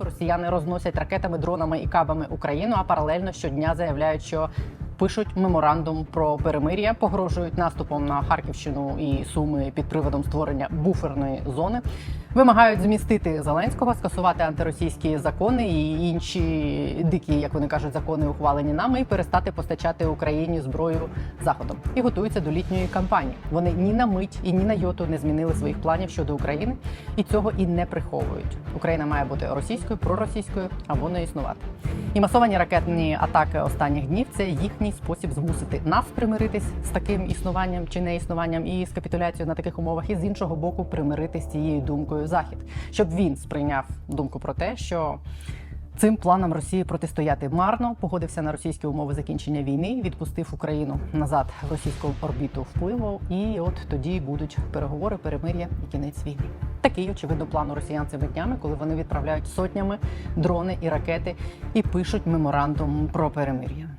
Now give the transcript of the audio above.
Росіяни розносять ракетами, дронами і кабами Україну, а паралельно щодня заявляють, що пишуть меморандум про перемир'я, погрожують наступом на Харківщину і Суми під приводом створення буферної зони. Вимагають змістити Зеленського, скасувати антиросійські закони і інші дикі, як вони кажуть, закони ухвалені нами, і перестати постачати Україні зброю заходом. І готуються до літньої кампанії. Вони ні на мить і ні на йоту не змінили своїх планів щодо України, і цього і не приховують. Україна має бути російською, проросійською або не існувати. І масовані ракетні атаки останніх днів це їхній спосіб змусити нас примиритись з таким існуванням чи неіснуванням і з капітуляцією на таких умовах, і з іншого боку примиритись з цією думкою захід, щоб він сприйняв думку про те, що Цим планом Росії протистояти марно погодився на російські умови закінчення війни, відпустив Україну назад в російську орбіту впливу, і от тоді будуть переговори, перемир'я і кінець війни. Такий очевидно план у росіян цими днями, коли вони відправляють сотнями дрони і ракети і пишуть меморандум про перемир'я.